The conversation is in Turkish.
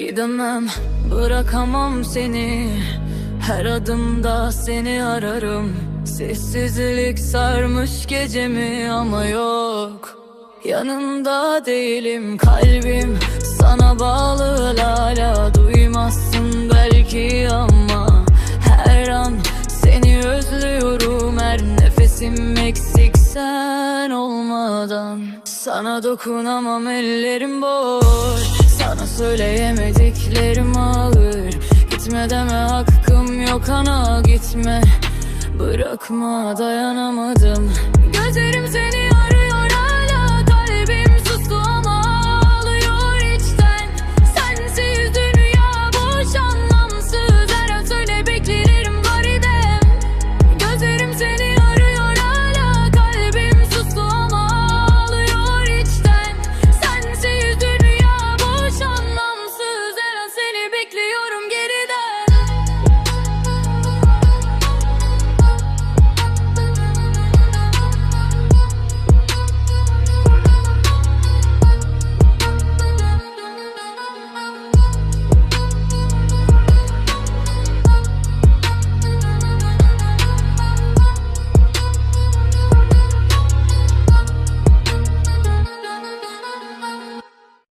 Gidemem, bırakamam seni. Her adımda seni ararım. Sessizlik sarmış gecemi ama yok. Yanında değilim kalbim Sana bağlı. Hala duymazsın belki ama Her an seni özlüyorum. Her nefesim eksik sen olmadan. Sana dokunamam ellerim boş Sana söyleyemediklerim ağır Gitme deme hakkım yok ana gitme. Bırakma dayanamadım